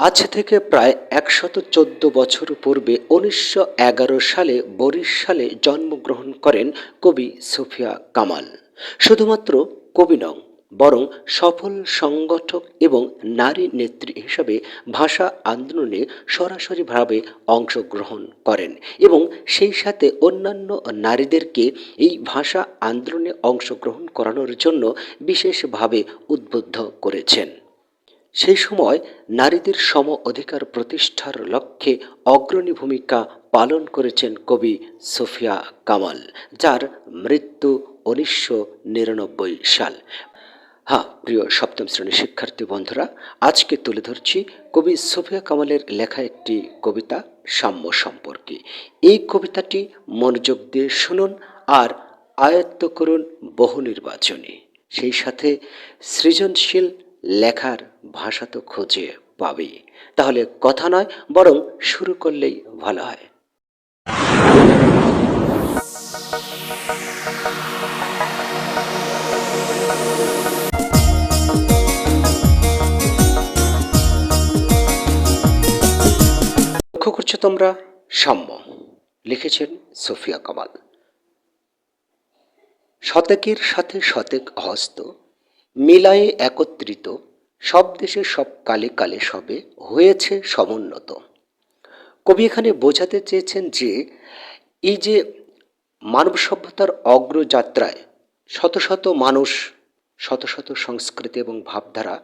আজ থেকে প্রায় একশত চোদ্দ বছর পূর্বে উনিশশো এগারো সালে বরিশালে জন্মগ্রহণ করেন কবি সুফিয়া কামাল। শুধুমাত্র কবি নন, বরং সফল সংগঠক এবং নারী নেত্রী হিসাবে ভাষা আন্দোলনে সরাসরিভাবে অংশগ্রহণ করেন এবং সেই সাথে অন্যান্য নারীদেরকে এই ভাষা আন্দোলনে অংশগ্রহণ করানোর জন্য বিশেষভাবে উদ্বুদ্ধ করেছেন। সেই সময় নারীদের সম অধিকার প্রতিষ্ঠার লক্ষ্যে অগ্রণী ভূমিকা পালন করেছেন কবি সোফিয়া কামাল, যার মৃত্যু উনিশশো নিরানব্বই সাল। হ্যাঁ প্রিয় সপ্তম শ্রেণির শিক্ষার্থী বন্ধুরা, আজকে তুলে ধরছি কবি সোফিয়া কামালের লেখা একটি কবিতা, সাম্য সম্পর্কে। এই কবিতাটি মনোযোগ দিয়ে শুনুন আর আয়ত্ত করুন বহু নির্বাচনী। সেই সাথে সৃজনশীল লেখার ভাষা তো খুঁজে পাবেই তাহলে কথা নয়, বরং শুরু করলেই ভালো হয়। লক্ষ্য করছ তোমরা? সাম্য। লিখেছেন সোফিয়া কামাল। শতকের সাথে শতেক হস্ত মিলায়ে একত্রিত, সব দেশে সব কালে কালে সবে হয়েছে সমুন্নত। কবি এখানে বোঝাতে চেয়েছেন যে, এই যে মানব সভ্যতার অগ্রযাত্রায় শত শত মানুষ, শত শত সংস্কৃতি এবং ভাবধারা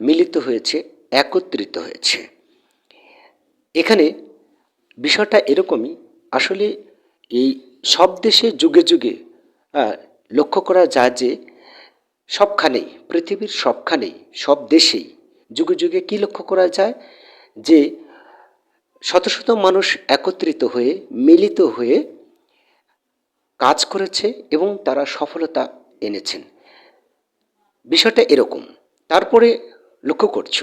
মিলিত হয়েছে, একত্রিত হয়েছে। এখানে বিষয়টা এরকমই, আসলে এই সব দেশে যুগে যুগে লক্ষ্য করা যায় যে সবখানেই, পৃথিবীর সবখানেই, সব দেশেই যুগে যুগে কী লক্ষ্য করা যায়? যে শত শত মানুষ একত্রিত হয়ে, মিলিত হয়ে কাজ করেছে এবং তারা সফলতা এনেছেন। বিষয়টা এরকম। তারপরে লক্ষ্য করছ,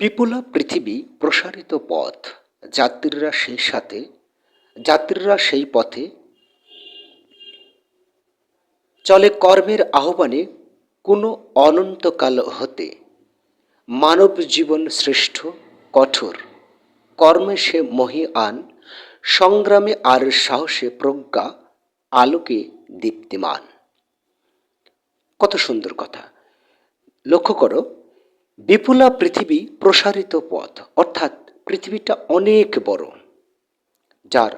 বিপুলা পৃথিবী প্রসারিত পথ, যাত্রীরা সেই সাথে, যাত্রীরা সেই পথে চলে কর্মের আহ্বানে কোনো অনন্তকাল হতে। মানব জীবন শ্রেষ্ঠ, কঠোর। কর্মে সে মহি আন সংগ্রামে আর সাহসে প্রজ্ঞা, আলোকে দীপ্তিমান। কত সুন্দর কথা। লক্ষ্য করো, বিপুলা পৃথিবী প্রসারিত পথ, অর্থাৎ পৃথিবীটা অনেক বড়, যার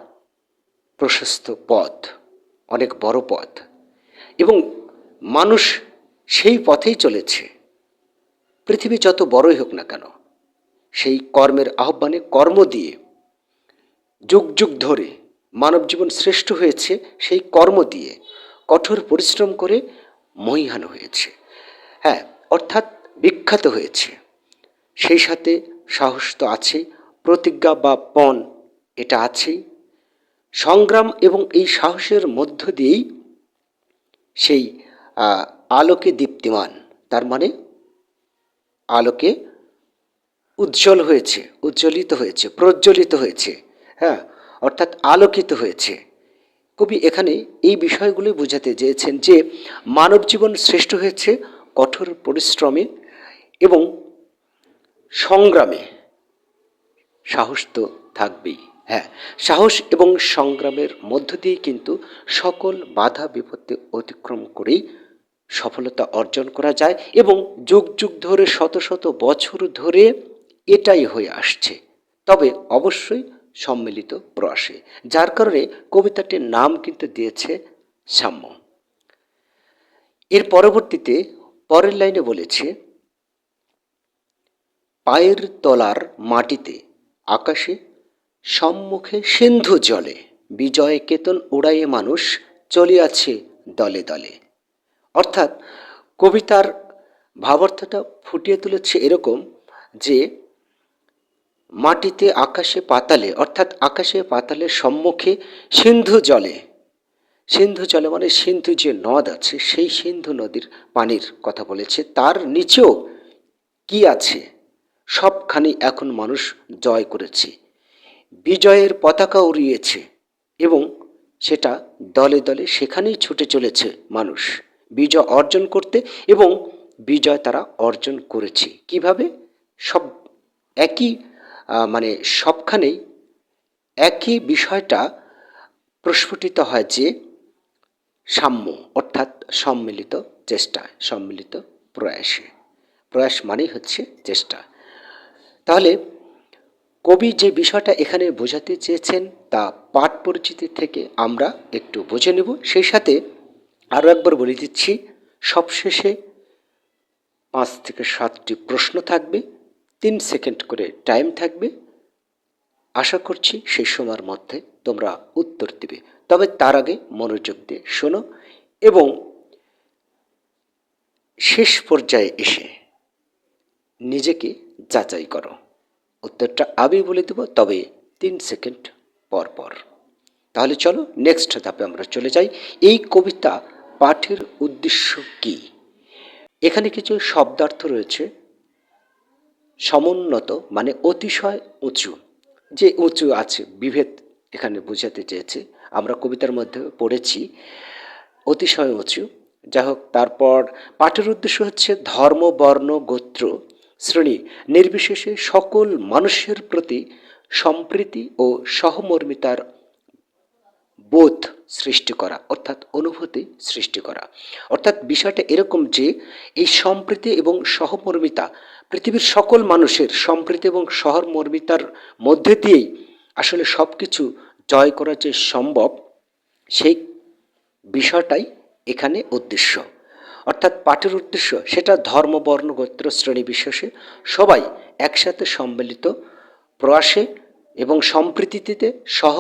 প্রশস্ত পথ, অনেক বড় পথ। এবং মানুষ সেই পথেই চলেছে। পৃথিবী যত বড়ই হোক না কেন, সেই কর্মের আহ্বানে কর্ম দিয়ে যুগ যুগ ধরে মানব জীবন শ্রেষ্ঠ হয়েছে, সেই কর্ম দিয়ে কঠোর পরিশ্রম করে মহিহান হয়েছে। হ্যাঁ অর্থাৎ বিখ্যাত হয়েছে। সেই সাথে সাহস তো আছে প্রতিজ্ঞা বা পণ এটা আছেই। সংগ্রাম এবং এই সাহসের মধ্য দিয়েই সেই আলোকে দীপ্তিমান, তার মানে আলোকে উজ্জ্বল হয়েছে, উজ্জ্বলিত হয়েছে, প্রজ্বলিত হয়েছে হ্যাঁ অর্থাৎ আলোকিত হয়েছে। কবি এখানে এই বিষয়গুলি বোঝাতে চেয়েছেন যে, মানব জীবন শ্রেষ্ঠ হয়েছে কঠোর পরিশ্রমে এবং সংগ্রামে সাহস তো থাকবেই। হ্যাঁ সাহস এবং সংগ্রামের মধ্য দিয়ে কিন্তু সকল বাধা বিপত্তি অতিক্রম করেই সফলতা অর্জন করা যায় এবং যুগ যুগ ধরে, শত শত বছর ধরে এটাই হয়ে আসছে। তবে অবশ্যই সম্মিলিত প্রয়াসে, যার কারণে কবিতাটির নাম কিন্তু দিয়েছে সাম্য। এর পরবর্তীতে পরের লাইনে বলেছে, পায়ের তলার মাটিতে, আকাশে সম্মুখে সিন্ধু জলে। বিজয় কেতন উড়াইয়ে মানুষ চলিয়াছে দলে দলে। অর্থাৎ কবিতার ভাবার্থটা ফুটিয়ে তুলেছে এরকম যে, মাটিতে আকাশে পাতালে, অর্থাৎ আকাশে পাতালের সম্মুখে সিন্ধু জলে। সিন্ধু জলে মানে সিন্ধু যে নদ আছে, সেই সিন্ধু নদীর পানির কথা বলেছে। তার নিচেও কি আছে? সবখানি এখন মানুষ জয় করেছে। বিজয়ের পতাকা উড়িয়েছে এবং সেটা দলে দলে সেখানেই ছুটে চলেছে মানুষ। বিজয় অর্জন করতে এবং বিজয় তারা অর্জন করেছে। কীভাবে? সব একই মানে সবখানেই একই বিষয়টা প্রস্ফুটিত হয় যে সাম্য, অর্থাৎ সম্মিলিত চেষ্টা, সম্মিলিত প্রয়াসে। প্রয়াস মানেই হচ্ছে চেষ্টা। তাহলে কবি যে বিষয়টা এখানে বোঝাতে চেয়েছেন তা পাঠ পরিচিতি থেকে আমরা একটু বুঝে নেব। সেই সাথে আরও একবার বলে দিচ্ছি, সবশেষে পাঁচ থেকে সাতটি প্রশ্ন থাকবে, তিন সেকেন্ড করে টাইম থাকবে। আশা করছি সেই সময়ের মধ্যে তোমরা উত্তর দিবে। তবে তার আগে মনোযোগ দিয়ে শোনো এবং শেষ পর্যায়ে এসে নিজেকে যাচাই করো। উত্তরটা আমি বলে দেব, তবে তিন সেকেন্ড পর পর। তাহলে চলো নেক্সট ধাপে আমরা চলে যাই। এই কবিতা পাঠের উদ্দেশ্য কি? এখানে কিছু শব্দার্থ রয়েছে। সমুন্নত মানে অতিশয় উঁচু, যে উঁচু আছে, বিভেদ এখানে বোঝাতে চেয়েছে। আমরা কবিতার মধ্যে পড়েছি, অতিশয় উঁচু। যাই হোক, তারপর পাঠের উদ্দেশ্য হচ্ছে ধর্ম, বর্ণ, গোত্র। শ্রেণি নির্বিশেষে সকল মানুষের প্রতি সম্প্রীতি ও সহমর্মিতার বোধ সৃষ্টি করা, অর্থাৎ অনুভূতি সৃষ্টি করা। অর্থাৎ বিষয়টা এরকম যে, এই সম্প্রীতি এবং সহমর্মিতা পৃথিবীর সকল মানুষের সম্প্রীতি এবং সহমর্মিতার মধ্যে দিয়েই আসলে সব কিছু জয় করা যে সম্ভব, সেই বিষয়টাই এখানে উদ্দেশ্য। অর্থাৎ পাঠের উদ্দেশ্য সেটা ধর্ম, বর্ণ, গোত্র, শ্রেণি বিশেষে সবাই একসাথে সম্মিলিত প্রয়াসে এবং সম্প্রীতিতে সহ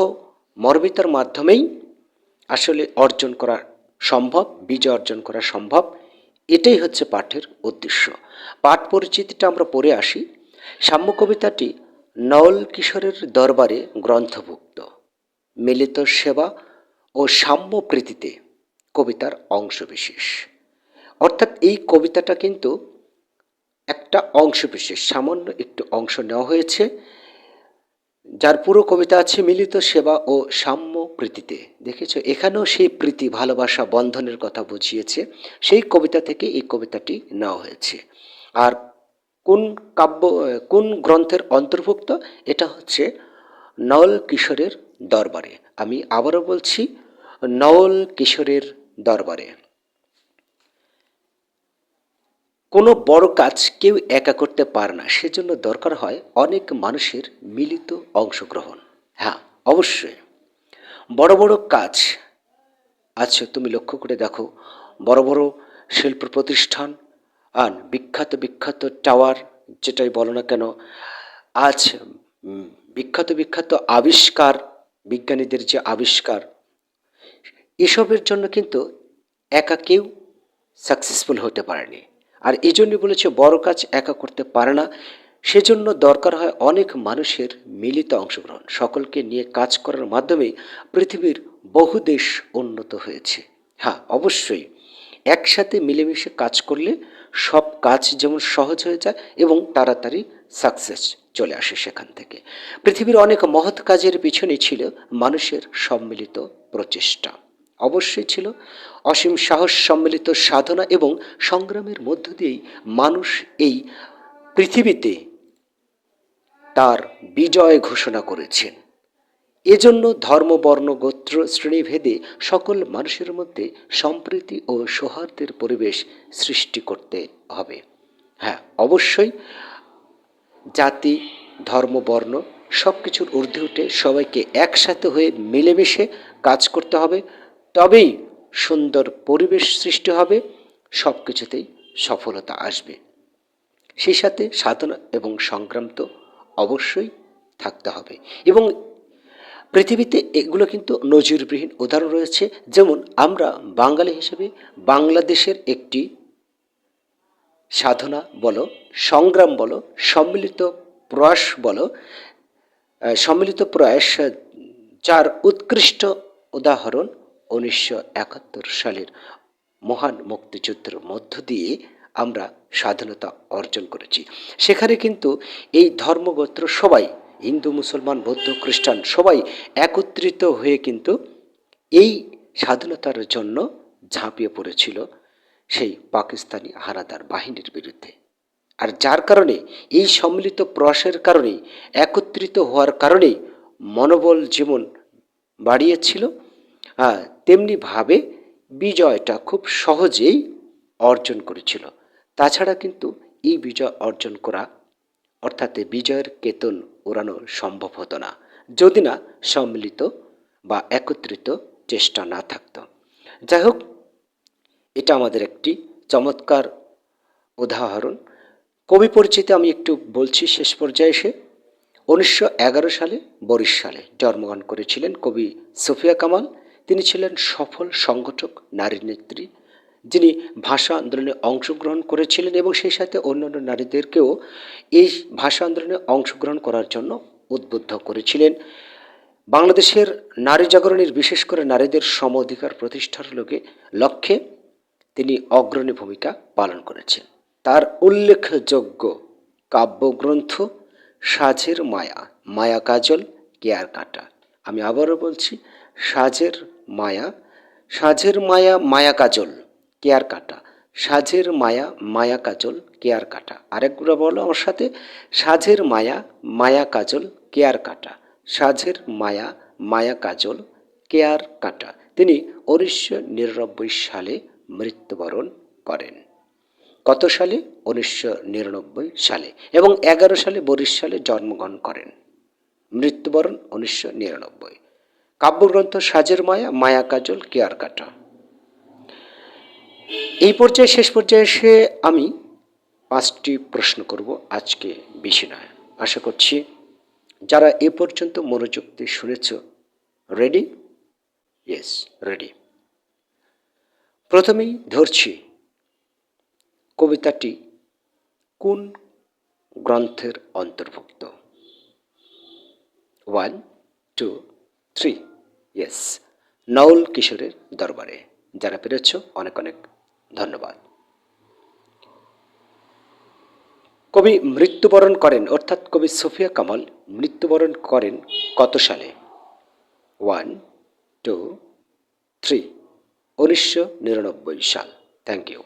মর্মিতার মাধ্যমেই আসলে অর্জন করা সম্ভব, বিজয় অর্জন করা সম্ভব। এটাই হচ্ছে পাঠের উদ্দেশ্য। পাঠ পরিচিতিটা আমরা পড়ে আসি। সাম্য কবিতাটি নওল কিশোরের দরবারে গ্রন্থভুক্ত। মিলিত সেবা ও সাম্য প্রীতিতে কবিতার অংশবিশেষ। অর্থাৎ এই কবিতাটা কিন্তু একটা অংশ বিশেষ সামান্য একটু অংশ নেওয়া হয়েছে। যার পুরো কবিতা আছে মিলিত সেবা ও সাম্য প্রীতিতে। দেখেছ? এখানেও সেই প্রীতি, ভালোবাসা, বন্ধনের কথা বুঝিয়েছে। সেই কবিতা থেকে এই কবিতাটি নেওয়া হয়েছে। আর কোন কাব্য, কোন গ্রন্থের অন্তর্ভুক্ত? এটা হচ্ছে নওল কিশোরের দরবারে। আমি আবারও বলছি নওল কিশোরের দরবারে। কোনো বড় কাজ কেউ একা করতে পারে না। সেজন্য দরকার হয় অনেক মানুষের মিলিত অংশগ্রহণ। হ্যাঁ অবশ্যই। বড় বড় কাজ আচ্ছা তুমি লক্ষ্য করে দেখো। বড় বড় শিল্প প্রতিষ্ঠান আর বিখ্যাত বিখ্যাত টাওয়ার যেটাই বলো না কেন, আজ বিখ্যাত বিখ্যাত আবিষ্কার, বিজ্ঞানীদের যে আবিষ্কার, এসবের জন্য কিন্তু একা কেউ সাকসেসফুল হতে পারেনি। আর এই জন্য বলেছে, বড় কাজ একা করতে পারে না। সেজন্য দরকার হয় অনেক মানুষের মিলিত অংশগ্রহণ। সকলকে নিয়ে কাজ করার মাধ্যমে পৃথিবীর বহু দেশ উন্নত হয়েছে। হ্যাঁ অবশ্যই। একসাথে মিলেমিশে কাজ করলে সব কাজ যেমন সহজ হয়ে যায় এবং তাড়াতাড়ি সাকসেস চলে আসে সেখান থেকে। পৃথিবীর অনেক মহৎ কাজের পিছনে ছিল মানুষের সম্মিলিত প্রচেষ্টা। অবশ্যই ছিল। অসীম সাহস, সম্মিলিত সাধনা এবং সংগ্রামের মধ্য দিয়েই মানুষ এই পৃথিবীতে তার বিজয় ঘোষণা করেছেন। এজন্য ধর্ম, বর্ণ, গোত্র, শ্রেণীভেদে সকল মানুষের মধ্যে সম্প্রীতি ও সৌহার্দ্যের পরিবেশ সৃষ্টি করতে হবে। হ্যাঁ অবশ্যই জাতি, ধর্ম, বর্ণ সব কিছুর ঊর্ধ্বে উঠে সবাইকে একসাথে হয়ে মিলেমিশে কাজ করতে হবে। তবেই সুন্দর পরিবেশ সৃষ্টি হবে সব কিছুতেই সফলতা আসবে। সেই সাথে সাধনা এবং সংগ্রাম তো অবশ্যই থাকতে হবে। এবং পৃথিবীতে এগুলো কিন্তু নজিরবিহীন উদাহরণ রয়েছে। যেমন আমরা বাঙালি হিসেবে বাংলাদেশের একটি সাধনা বলো, সংগ্রাম বলো, সম্মিলিত প্রয়াস বলো সম্মিলিত প্রয়াস, যার উৎকৃষ্ট উদাহরণ উনিশশো একাত্তর সালের মহান মুক্তিযুদ্ধের মধ্য দিয়ে আমরা স্বাধীনতা অর্জন করেছি। সেখানে কিন্তু এই ধর্মগোত্র সবাই, হিন্দু, মুসলমান, বৌদ্ধ, খ্রিস্টান সবাই একত্রিত হয়ে কিন্তু এই স্বাধীনতার জন্য ঝাঁপিয়ে পড়েছিল সেই পাকিস্তানি হানাদার বাহিনীর বিরুদ্ধে। আর যার কারণে, এই সম্মিলিত প্রয়াসের কারণে একত্রিত হওয়ার কারণে মনোবল যেমন বাড়িয়েছিল। তেমনিভাবে বিজয়টা খুব সহজেই অর্জন করেছিল। তাছাড়া কিন্তু এই বিজয় অর্জন করা, অর্থাৎ বিজয়ের কেতন ওড়ানো সম্ভব হতো না, যদি না সম্মিলিত বা একত্রিত চেষ্টা না থাকত। যাই হোক, এটা আমাদের একটি চমৎকার উদাহরণ। কবি পরিচিতি আমি একটু বলছি শেষ পর্যায়ে এসে। উনিশশো এগারো সালে বরিশালে জন্মগ্রহণ করেছিলেন কবি সুফিয়া কামাল। তিনি ছিলেন সফল সংগঠক, নারী নেত্রী। যিনি ভাষা আন্দোলনে অংশগ্রহণ করেছিলেন এবং সেই সাথে অন্যান্য নারীদেরকেও এই ভাষা আন্দোলনে অংশগ্রহণ করার জন্য উদ্বুদ্ধ করেছিলেন। বাংলাদেশের নারী জাগরণের বিশেষ করে নারীদের সম অধিকার প্রতিষ্ঠার লোকে লক্ষ্যে তিনি অগ্রণী ভূমিকা পালন করেছেন। তার উল্লেখযোগ্য কাব্যগ্রন্থ সাজের মায়া মায়া কাজল, কেয়ার কাটা। আমি আবারও বলছি, সাজের মায়া, সাজের মায়া মায়া কাজল, কেয়ার কাটা। সাজের মায়া মায়া কাজল, কেয়ার কাটা। আরেকগুলো বলো আমার সাথে, সাজের মায়া মায়া কাজল, কেয়ার কাটা। সাজের মায়া মায়া কাজল, কেয়ার কাটা। তিনি উনিশশো নিরানব্বই সালে মৃত্যুবরণ করেন। কত সালে? উনিশশো নিরানব্বই সালে। এবং এগারো সালে বরিশালে জন্মগ্রহণ করেন। মৃত্যুবরণ উনিশশো নিরানব্বই। কাব্যগ্রন্থ সাজের মায়া মায়া কাজল, কেয়ার কাটা। এই পর্যায়ে, শেষ পর্যায়ে এসে আমি পাঁচটি প্রশ্ন করব আজকে বেশি নয়। আশা করছি যারা এ পর্যন্ত মনোযোগ দিয়ে শুনেছ রেডি ইয়েস রেডি প্রথমেই ধরছি কবিতাটি কোন গ্রন্থের অন্তর্ভুক্ত? ওয়ান টু থ্রি ইয়েস নওল কিশোরের দরবারে যারা পেরেছ অনেক অনেক ধন্যবাদ কবি মৃত্যুবরণ করেন অর্থাৎ কবি সোফিয়া কামাল মৃত্যুবরণ করেন কত সালে ওয়ান টু থ্রি উনিশশো নিরানব্বই সাল থ্যাংক ইউ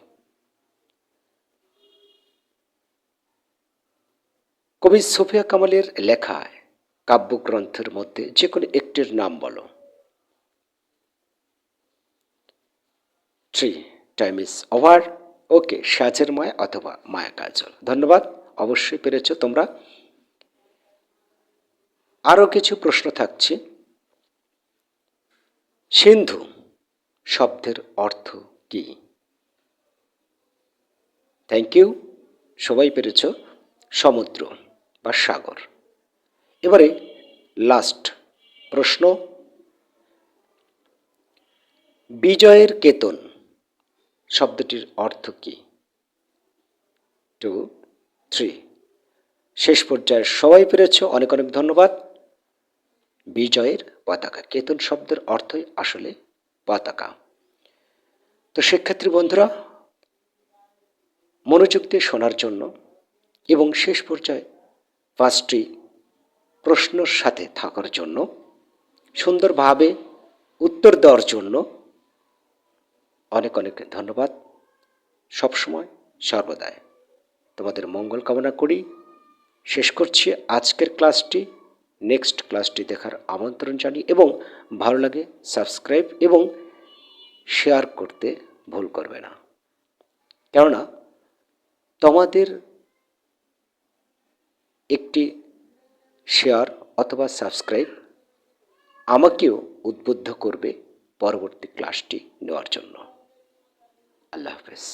কবি সোফিয়া কামালের লেখা কাব্যগ্রন্থের মধ্যে যে কোনো একটির নাম বলো। Three time is over okay সাজের মায়া অথবা মায়া কাজল। ধন্যবাদ, অবশ্যই পেরেছ তোমরা। আরও কিছু প্রশ্ন থাকছে। সিন্ধু শব্দের অর্থ কি? থ্যাংক ইউ সবাই পেরেছ। সমুদ্র বা সাগর। এবারে লাস্ট প্রশ্ন। বিজয়ের কেতন শব্দটির অর্থ কি? টু থ্রি শেষ পর্যায়ে সবাই পেরেছ, অনেক অনেক ধন্যবাদ। বিজয়ের পতাকা, কেতন শব্দের অর্থই আসলে পতাকা। তো শিক্ষার্থী বন্ধুরা, মনোযোগ দিয়ে শোনার জন্য এবং শেষ পর্যায়ে পাঁচটি প্রশ্নর সাথে থাকার জন্য, সুন্দরভাবে উত্তর দেওয়ার জন্য অনেক অনেক ধন্যবাদ। সবসময় সর্বদায় তোমাদের মঙ্গল কামনা করি। শেষ করছি আজকের ক্লাসটি। নেক্সট ক্লাসটি দেখার আমন্ত্রণ জানি এবং ভালো লাগে সাবস্ক্রাইব এবং শেয়ার করতে ভুল করবে না। কেননা তোমাদের একটি শেয়ার অথবা সাবস্ক্রাইব আমাকেও উদ্বুদ্ধ করবে পরবর্তী ক্লাসটি নেওয়ার জন্য আল্লাহ হাফেজ